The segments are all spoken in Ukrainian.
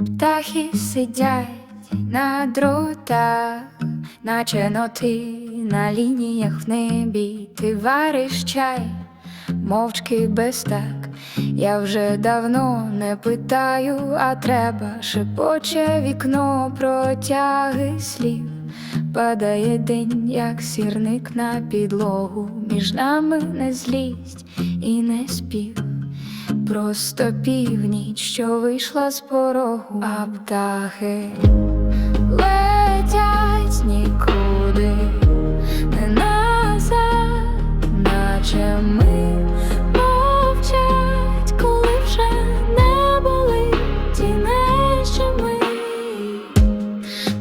Птахи сидять на дротах, наче ноти на лініях в небі, ти вариш чай, мовчки без так. Я вже давно не питаю, а треба, шепоче вікно протяги слів. Падає день, як сірник на підлогу, між нами не злість і не спів. Просто північ, що вийшла з порогу, а птахи летять нікуди, не назад, наче ми мовчать, коли вже не болить і не щемить.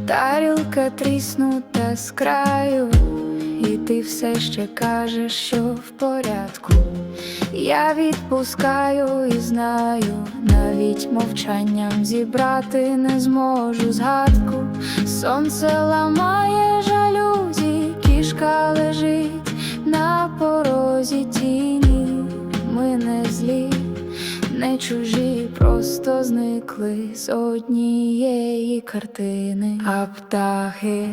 Тарілка тріснута з краю, і ти все ще кажеш, що в порядку. Я відпускаю і знаю, навіть мовчанням зібрати не зможу згадку. Сонце ламає жалюзі, кішка лежить на порозі тіні. Ми не злі, не чужі, просто зникли з однієї картини, а птахи